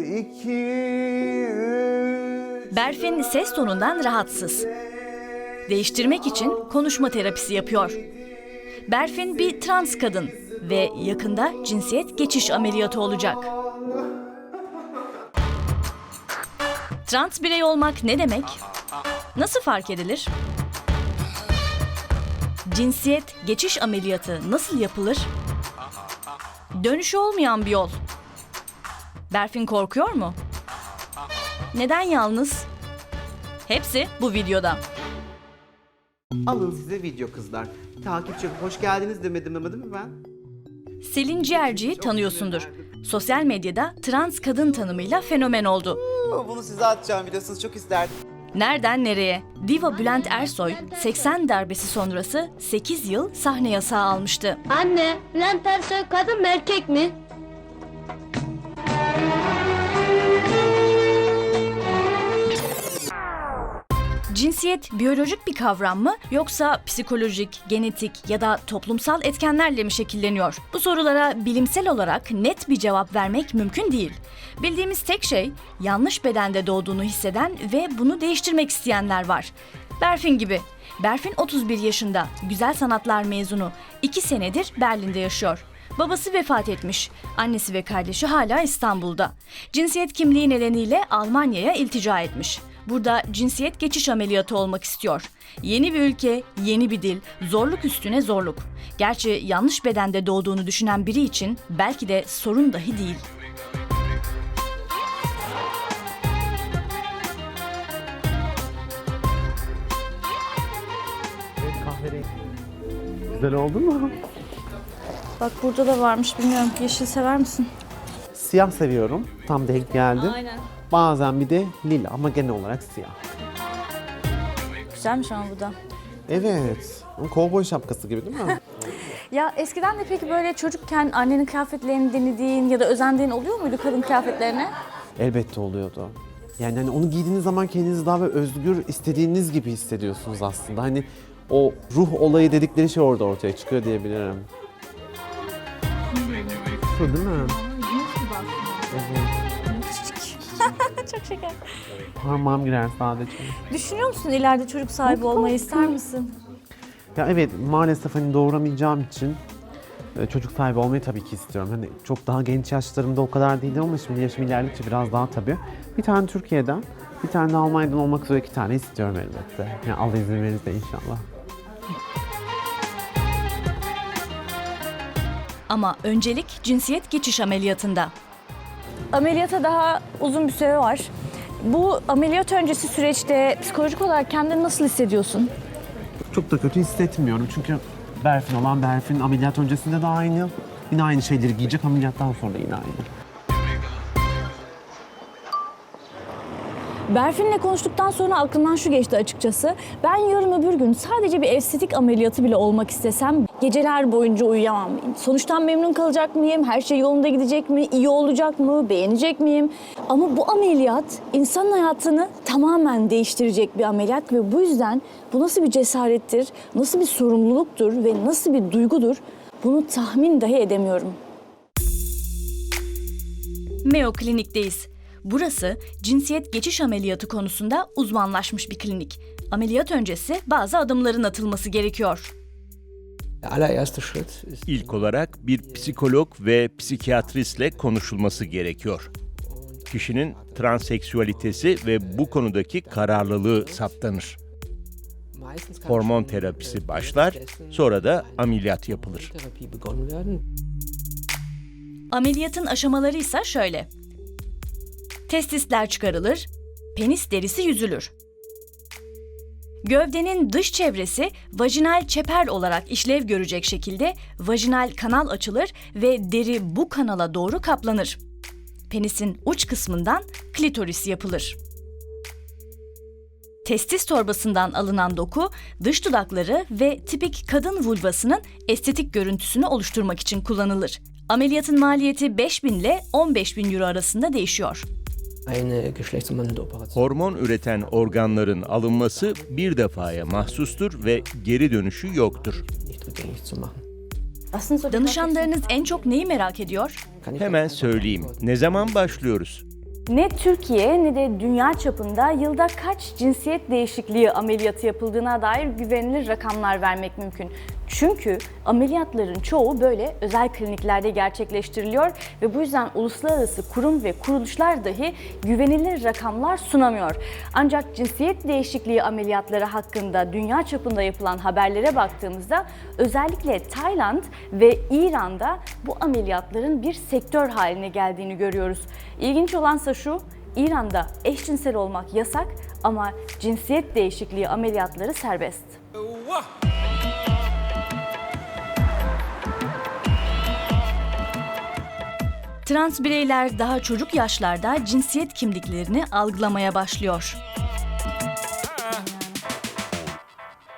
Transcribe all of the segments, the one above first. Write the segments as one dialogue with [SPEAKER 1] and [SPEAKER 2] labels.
[SPEAKER 1] iki, üç.
[SPEAKER 2] Berfin ses tonundan rahatsız. Değiştirmek için konuşma terapisi yapıyor. Berfin bir trans kadın ve yakında cinsiyet geçiş ameliyatı olacak. Trans birey olmak ne demek? Nasıl fark edilir? Cinsiyet geçiş ameliyatı nasıl yapılır? Dönüşü olmayan bir yol. Berfin korkuyor mu? Neden yalnız? Hepsi bu videoda.
[SPEAKER 1] Alın size video kızlar. Takipçi hoş geldiniz demedim ama değil mi ben?
[SPEAKER 2] Selin Ciğerci'yi tanıyorsundur. Sosyal medyada trans kadın tanımıyla fenomen oldu.
[SPEAKER 1] Bunu size atacağım biliyorsunuz çok isterdim.
[SPEAKER 2] Nereden nereye? Diva Bülent Ersoy 80 darbesi sonrası 8 yıl sahne yasağı almıştı.
[SPEAKER 3] Anne, Bülent Ersoy kadın mı erkek mi?
[SPEAKER 2] Cinsiyet biyolojik bir kavram mı yoksa psikolojik, genetik ya da toplumsal etkenlerle mi şekilleniyor? Bu sorulara bilimsel olarak net bir cevap vermek mümkün değil. Bildiğimiz tek şey yanlış bedende doğduğunu hisseden ve bunu değiştirmek isteyenler var. Berfin gibi. Berfin 31 yaşında, güzel sanatlar mezunu. 2 senedir Berlin'de yaşıyor. Babası vefat etmiş. Annesi ve kardeşi hala İstanbul'da. Cinsiyet kimliği nedeniyle Almanya'ya iltica etmiş. Burada cinsiyet geçiş ameliyatı olmak istiyor. Yeni bir ülke, yeni bir dil, zorluk üstüne zorluk. Gerçi yanlış bedende doğduğunu düşünen biri için belki de sorun dahi değil.
[SPEAKER 1] Güzel oldu mu?
[SPEAKER 2] Bak burada da varmış bilmiyorum. Yeşil sever misin?
[SPEAKER 1] Siyah seviyorum. Tam denk geldi.
[SPEAKER 2] Aynen.
[SPEAKER 1] Bazen bir de lila ama genel olarak siyah.
[SPEAKER 2] Güzelmiş ama bu da.
[SPEAKER 1] Evet. Kovboy şapkası gibi değil mi?
[SPEAKER 2] Ya eskiden de peki böyle çocukken annenin kıyafetlerini denediğin ya da özendiğin oluyor muydu kadın kıyafetlerine?
[SPEAKER 1] Elbette oluyordu. Yani hani onu giydiğiniz zaman kendinizi daha böyle özgür istediğiniz gibi hissediyorsunuz aslında. Hani o ruh olayı dedikleri şey orada ortaya çıkıyor diyebilirim. Şu değil mi?
[SPEAKER 2] Çok şeker.
[SPEAKER 1] Parmağım girer sadece.
[SPEAKER 2] Düşünüyor musun ileride çocuk sahibi olmayı ister misin?
[SPEAKER 1] Ya evet maalesef hani doğuramayacağım için e, çocuk sahibi olmayı tabii ki istiyorum. Hani çok daha genç yaşlarımda o kadar değildim ama şimdi yaşım ilerledikçe biraz daha tabii. Bir tane Türkiye'den, bir tane de Almanya'dan olmak üzere iki tane istiyorum elbette. Yani Allah izin verirse inşallah.
[SPEAKER 2] Ama öncelik cinsiyet geçiş ameliyatında.
[SPEAKER 4] Ameliyata daha uzun bir süre var. Bu ameliyat öncesi süreçte psikolojik olarak kendini nasıl hissediyorsun?
[SPEAKER 1] Çok da kötü hissetmiyorum çünkü Berfin olan Berfin ameliyat öncesinde de aynı. Yine aynı şeyleri giyecek ameliyattan sonra yine aynı.
[SPEAKER 4] Berfin'le konuştuktan sonra aklımdan şu geçti açıkçası. Ben yarın öbür gün sadece bir estetik ameliyatı bile olmak istesem geceler boyunca uyuyamam. Sonuçtan memnun kalacak mıyım? Her şey yolunda gidecek mi? İyi olacak mı? Beğenecek miyim? Ama bu ameliyat insanın hayatını tamamen değiştirecek bir ameliyat ve bu yüzden bu nasıl bir cesarettir, nasıl bir sorumluluktur ve nasıl bir duygudur bunu tahmin dahi edemiyorum.
[SPEAKER 2] Mayo Klinik'teyiz. Burası cinsiyet geçiş ameliyatı konusunda uzmanlaşmış bir klinik. Ameliyat öncesi bazı adımların atılması gerekiyor.
[SPEAKER 5] İlk olarak bir psikolog ve psikiyatristle konuşulması gerekiyor. Kişinin transseksüalitesi ve bu konudaki kararlılığı saptanır. Hormon terapisi başlar, sonra da ameliyat yapılır.
[SPEAKER 2] Ameliyatın aşamaları ise şöyle. Testisler çıkarılır, penis derisi yüzülür. Gövdenin dış çevresi vajinal çeper olarak işlev görecek şekilde vajinal kanal açılır ve deri bu kanala doğru kaplanır. Penisin uç kısmından klitoris yapılır. Testis torbasından alınan doku dış dudakları ve tipik kadın vulvasının estetik görüntüsünü oluşturmak için kullanılır. Ameliyatın maliyeti 5000 ile 15 bin euro arasında değişiyor.
[SPEAKER 5] Hormon üreten organların alınması bir defaya mahsustur ve geri dönüşü yoktur.
[SPEAKER 2] Danışanlarınız en çok neyi merak ediyor?
[SPEAKER 5] Hemen söyleyeyim. Ne zaman başlıyoruz?
[SPEAKER 4] Ne Türkiye ne de dünya çapında yılda kaç cinsiyet değişikliği ameliyatı yapıldığına dair güvenilir rakamlar vermek mümkün. Çünkü ameliyatların çoğu böyle özel kliniklerde gerçekleştiriliyor ve bu yüzden uluslararası kurum ve kuruluşlar dahi güvenilir rakamlar sunamıyor. Ancak cinsiyet değişikliği ameliyatları hakkında dünya çapında yapılan haberlere baktığımızda özellikle Tayland ve İran'da bu ameliyatların bir sektör haline geldiğini görüyoruz. İlginç olansa şu, İran'da eşcinsel olmak yasak ama cinsiyet değişikliği ameliyatları serbest.
[SPEAKER 2] Trans bireyler daha çocuk yaşlarda cinsiyet kimliklerini algılamaya başlıyor.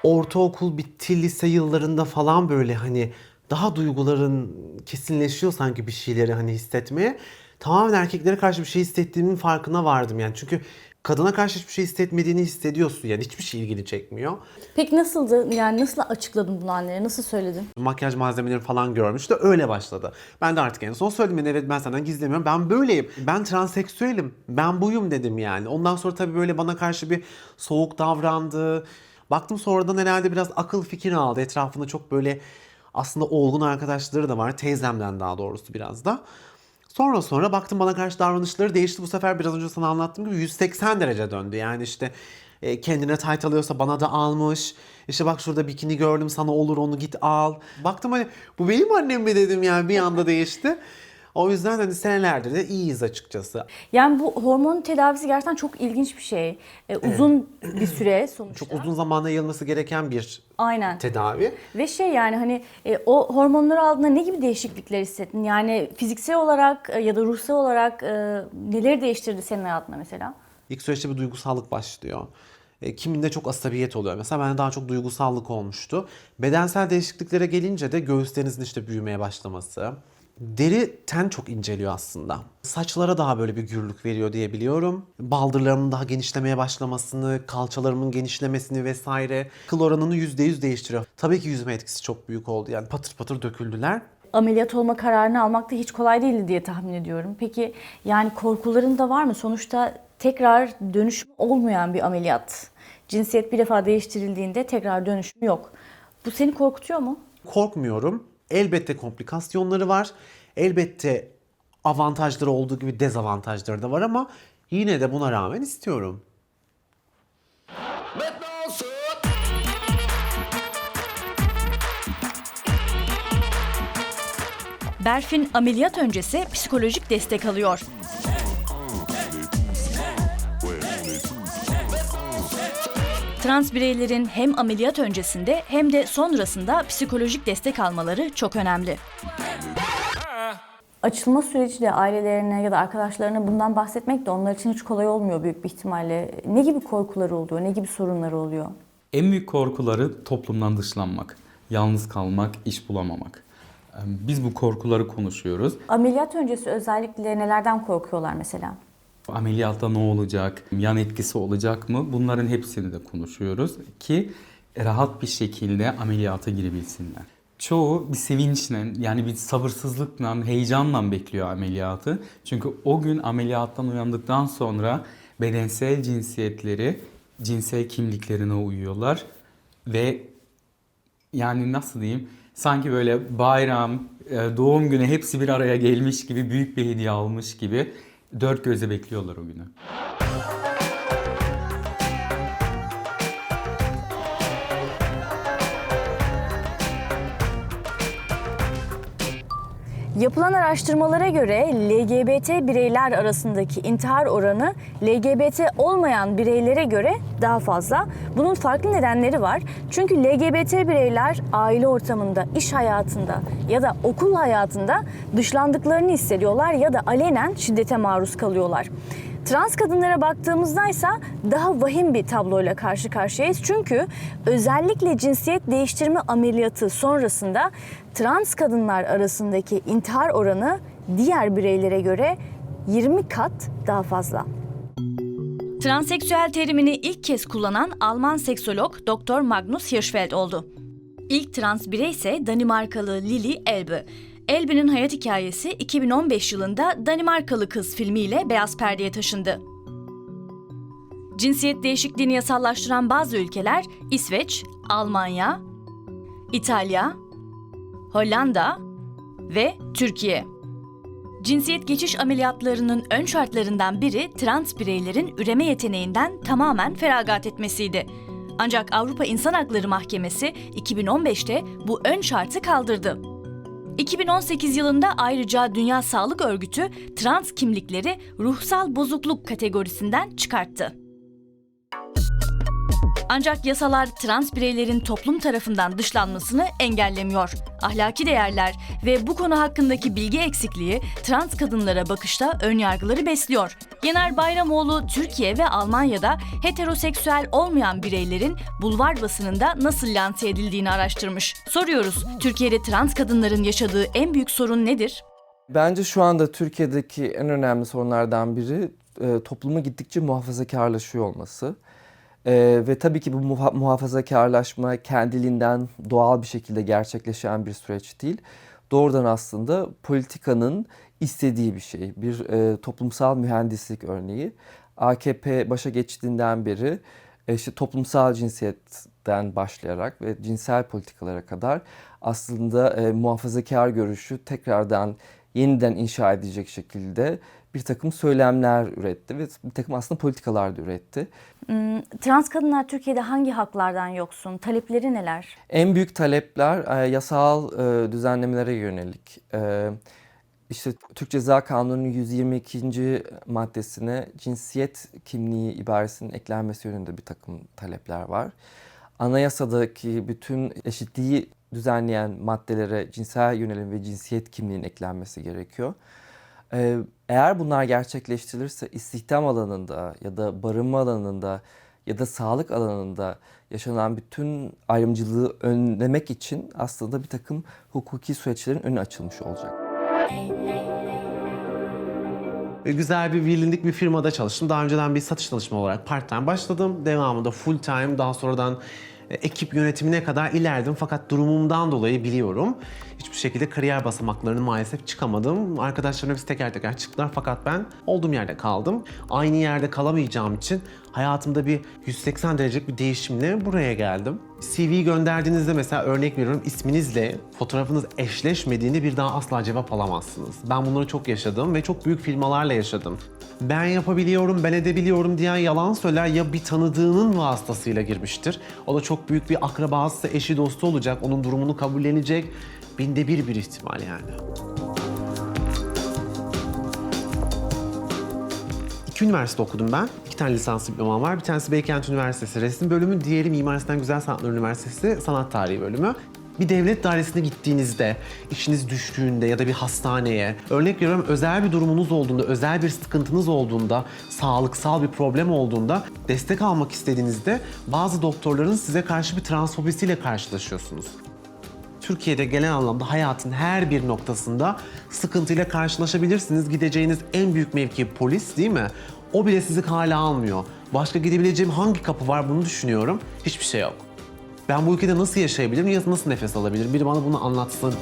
[SPEAKER 1] ortaokul bitti, lise yıllarında falan böyle hani daha duyguların kesinleşiyor sanki bir şeyleri hani hissetmeye. Tamamen erkeklere karşı bir şey hissettiğimin farkına vardım yani. Çünkü kadına karşı hiçbir şey hissetmediğini hissediyorsun yani hiçbir şey ilgini çekmiyor.
[SPEAKER 4] Peki nasıldı? Yani nasıl açıkladın bunu annene? Nasıl söyledin?
[SPEAKER 1] Makyaj malzemeleri falan görmüştü öyle başladı. Ben de artık en son söyledim yani evet ben senden gizlemiyorum ben böyleyim. Ben transseksüelim ben buyum dedim yani. Ondan sonra tabii böyle bana karşı bir soğuk davrandı. Baktım sonradan herhalde biraz akıl fikir aldı. Etrafında çok böyle aslında olgun arkadaşları da var. Teyzemden daha doğrusu biraz da. Sonra sonra baktım bana karşı davranışları değişti. Bu sefer biraz önce sana anlattığım gibi 180 derece döndü. Yani işte e, kendine tayt alıyorsa bana da almış. İşte bak şurada bikini gördüm sana olur onu git al. Baktım hani bu benim annem mi dedim yani bir anda değişti. O yüzden hani senelerdir de iyiyiz açıkçası.
[SPEAKER 4] Yani bu hormon tedavisi gerçekten çok ilginç bir şey. Ee, uzun bir süre sonuçta.
[SPEAKER 1] Çok uzun zamanda yayılması gereken bir
[SPEAKER 4] Aynen.
[SPEAKER 1] tedavi.
[SPEAKER 4] Ve şey yani hani e, o hormonları aldığında ne gibi değişiklikler hissettin? Yani fiziksel olarak e, ya da ruhsal olarak e, neleri değiştirdi senin hayatında mesela?
[SPEAKER 1] İlk süreçte bir duygusallık başlıyor. E, kiminde çok asabiyet oluyor. Mesela bende daha çok duygusallık olmuştu. Bedensel değişikliklere gelince de göğüslerinizin işte büyümeye başlaması. Deri ten çok inceliyor aslında. Saçlara daha böyle bir gürlük veriyor diye biliyorum. Baldırlarımın daha genişlemeye başlamasını, kalçalarımın genişlemesini vesaire. Kıl oranını %100 değiştiriyor. Tabii ki yüzüme etkisi çok büyük oldu. Yani patır patır döküldüler.
[SPEAKER 4] Ameliyat olma kararını almak da hiç kolay değildi diye tahmin ediyorum. Peki yani korkuların da var mı? Sonuçta tekrar dönüşüm olmayan bir ameliyat. Cinsiyet bir defa değiştirildiğinde tekrar dönüşüm yok. Bu seni korkutuyor mu?
[SPEAKER 1] Korkmuyorum. Elbette komplikasyonları var. Elbette avantajları olduğu gibi dezavantajları da var ama yine de buna rağmen istiyorum.
[SPEAKER 2] Berfin ameliyat öncesi psikolojik destek alıyor. Trans bireylerin hem ameliyat öncesinde hem de sonrasında psikolojik destek almaları çok önemli.
[SPEAKER 4] Açılma süreciyle ailelerine ya da arkadaşlarına bundan bahsetmek de onlar için hiç kolay olmuyor büyük bir ihtimalle. Ne gibi korkuları oluyor, ne gibi sorunları oluyor?
[SPEAKER 6] En büyük korkuları toplumdan dışlanmak, yalnız kalmak, iş bulamamak. Biz bu korkuları konuşuyoruz.
[SPEAKER 4] Ameliyat öncesi özellikle nelerden korkuyorlar mesela?
[SPEAKER 6] Ameliyatta ne olacak, yan etkisi olacak mı? Bunların hepsini de konuşuyoruz ki rahat bir şekilde ameliyata girebilsinler. Çoğu bir sevinçle yani bir sabırsızlıkla, heyecanla bekliyor ameliyatı. Çünkü o gün ameliyattan uyandıktan sonra bedensel cinsiyetleri cinsel kimliklerine uyuyorlar ve yani nasıl diyeyim sanki böyle bayram, e, doğum günü hepsi bir araya gelmiş gibi büyük bir hediye almış gibi dört gözle bekliyorlar o günü.
[SPEAKER 4] Yapılan araştırmalara göre LGBT bireyler arasındaki intihar oranı LGBT olmayan bireylere göre daha fazla. Bunun farklı nedenleri var. Çünkü LGBT bireyler aile ortamında, iş hayatında ya da okul hayatında dışlandıklarını hissediyorlar ya da alenen şiddete maruz kalıyorlar. Trans kadınlara baktığımızda ise daha vahim bir tabloyla karşı karşıyayız. Çünkü özellikle cinsiyet değiştirme ameliyatı sonrasında trans kadınlar arasındaki intihar oranı diğer bireylere göre 20 kat daha fazla.
[SPEAKER 2] Transseksüel terimini ilk kez kullanan Alman seksolog Dr. Magnus Hirschfeld oldu. İlk trans birey ise Danimarkalı Lili Elbe. Elbi'nin hayat hikayesi 2015 yılında Danimarkalı Kız filmiyle beyaz perdeye taşındı. Cinsiyet değişikliğini yasallaştıran bazı ülkeler İsveç, Almanya, İtalya, Hollanda ve Türkiye. Cinsiyet geçiş ameliyatlarının ön şartlarından biri trans bireylerin üreme yeteneğinden tamamen feragat etmesiydi. Ancak Avrupa İnsan Hakları Mahkemesi 2015'te bu ön şartı kaldırdı. 2018 yılında ayrıca Dünya Sağlık Örgütü trans kimlikleri ruhsal bozukluk kategorisinden çıkarttı. Ancak yasalar trans bireylerin toplum tarafından dışlanmasını engellemiyor. Ahlaki değerler ve bu konu hakkındaki bilgi eksikliği trans kadınlara bakışta önyargıları besliyor. Yener Bayramoğlu Türkiye ve Almanya'da heteroseksüel olmayan bireylerin bulvar basınında nasıl lanse edildiğini araştırmış. Soruyoruz, Türkiye'de trans kadınların yaşadığı en büyük sorun nedir?
[SPEAKER 7] Bence şu anda Türkiye'deki en önemli sorunlardan biri e, toplumun gittikçe muhafazakarlaşıyor olması. E, ve tabii ki bu muha- muhafazakarlaşma kendiliğinden doğal bir şekilde gerçekleşen bir süreç değil. Doğrudan aslında politikanın istediği bir şey. Bir e, toplumsal mühendislik örneği. AKP başa geçtiğinden beri e, işte toplumsal cinsiyetten başlayarak ve cinsel politikalara kadar aslında e, muhafazakar görüşü tekrardan yeniden inşa edecek şekilde bir takım söylemler üretti ve bir takım aslında politikalar da üretti.
[SPEAKER 4] Trans kadınlar Türkiye'de hangi haklardan yoksun? Talepleri neler?
[SPEAKER 7] En büyük talepler e, yasal e, düzenlemelere yönelik. E, işte Türk Ceza Kanunu'nun 122. maddesine cinsiyet kimliği ibaresinin eklenmesi yönünde bir takım talepler var. Anayasadaki bütün eşitliği düzenleyen maddelere cinsel yönelim ve cinsiyet kimliğinin eklenmesi gerekiyor. Ee, Eğer bunlar gerçekleştirilirse istihdam alanında ya da barınma alanında ya da sağlık alanında yaşanan bütün ayrımcılığı önlemek için aslında bir takım hukuki süreçlerin önü açılmış olacak.
[SPEAKER 1] Güzel bir bilindik bir firmada çalıştım. Daha önceden bir satış çalışma olarak part time başladım. Devamında full time daha sonradan ekip yönetimine kadar ilerledim. Fakat durumumdan dolayı biliyorum. Hiçbir şekilde kariyer basamaklarını maalesef çıkamadım. Arkadaşlarım hepsi teker teker çıktılar fakat ben olduğum yerde kaldım. Aynı yerde kalamayacağım için hayatımda bir 180 derecelik bir değişimle buraya geldim. CV gönderdiğinizde mesela örnek veriyorum isminizle fotoğrafınız eşleşmediğinde bir daha asla cevap alamazsınız. Ben bunları çok yaşadım ve çok büyük firmalarla yaşadım. Ben yapabiliyorum, ben edebiliyorum diyen yalan söyler ya bir tanıdığının vasıtasıyla girmiştir. O da çok büyük bir akrabası, eşi, dostu olacak. Onun durumunu kabullenecek. Binde bir bir ihtimal yani. İki üniversite okudum ben. İki tane lisans diplomam var. Bir tanesi Beykent Üniversitesi resim bölümü, diğeri Mimar Sinan Güzel Sanatlar Üniversitesi sanat tarihi bölümü. Bir devlet dairesine gittiğinizde, işiniz düştüğünde ya da bir hastaneye, örnek veriyorum özel bir durumunuz olduğunda, özel bir sıkıntınız olduğunda, sağlıksal bir problem olduğunda destek almak istediğinizde bazı doktorların size karşı bir transfobisiyle karşılaşıyorsunuz. Türkiye'de genel anlamda hayatın her bir noktasında sıkıntıyla karşılaşabilirsiniz. Gideceğiniz en büyük mevki polis değil mi? O bile sizi hala almıyor. Başka gidebileceğim hangi kapı var bunu düşünüyorum. Hiçbir şey yok. Ben bu ülkede nasıl yaşayabilirim ya nasıl nefes alabilirim? Biri bana bunu anlatsın.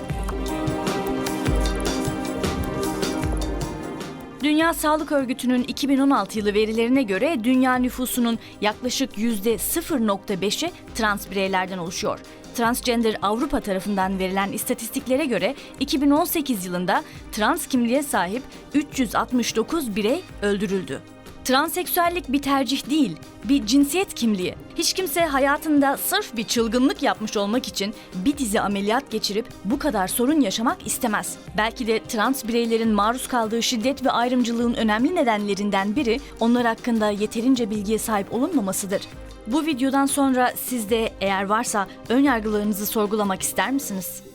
[SPEAKER 2] Dünya Sağlık Örgütü'nün 2016 yılı verilerine göre dünya nüfusunun yaklaşık %0.5'i trans bireylerden oluşuyor. Transgender Avrupa tarafından verilen istatistiklere göre 2018 yılında trans kimliğe sahip 369 birey öldürüldü. Transseksüellik bir tercih değil, bir cinsiyet kimliği. Hiç kimse hayatında sırf bir çılgınlık yapmış olmak için bir dizi ameliyat geçirip bu kadar sorun yaşamak istemez. Belki de trans bireylerin maruz kaldığı şiddet ve ayrımcılığın önemli nedenlerinden biri onlar hakkında yeterince bilgiye sahip olunmamasıdır. Bu videodan sonra siz de eğer varsa ön yargılarınızı sorgulamak ister misiniz?